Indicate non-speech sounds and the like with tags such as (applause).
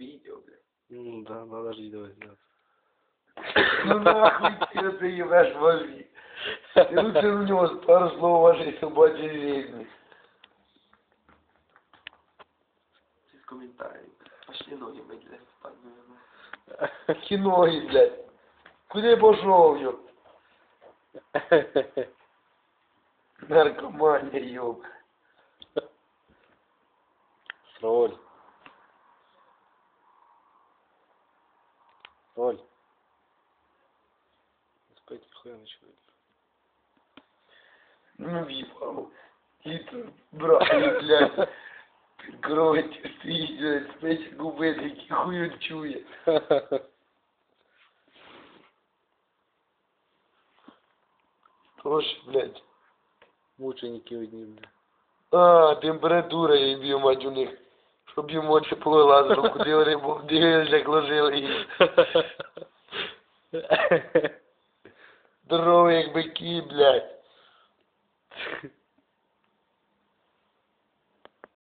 видео, блядь. Ну да, надо же делать. Да. Ну (laughs) нахуй ты это ебашь мозги. Ты лучше у него пару слов вашей собачьей жизни. Без комментариев. Пошли ноги блядь, спать, наверное. (laughs) Киноги, блядь. Куда я пошел, ёб? (laughs) Наркомания, ёб. Роль. Роль. Спать нихуя ничего. Ну, въебал. И тут, брат, блядь. Прикройте, стоит, блядь, спите губы, такие хую чует. Тоже, блядь. Мученики одни, бля. А, температура, я б'ю, мать, у них. Щоб йому тепло лазило, куди рибу в дивізях ложили їх. Здорові, як бики, блядь.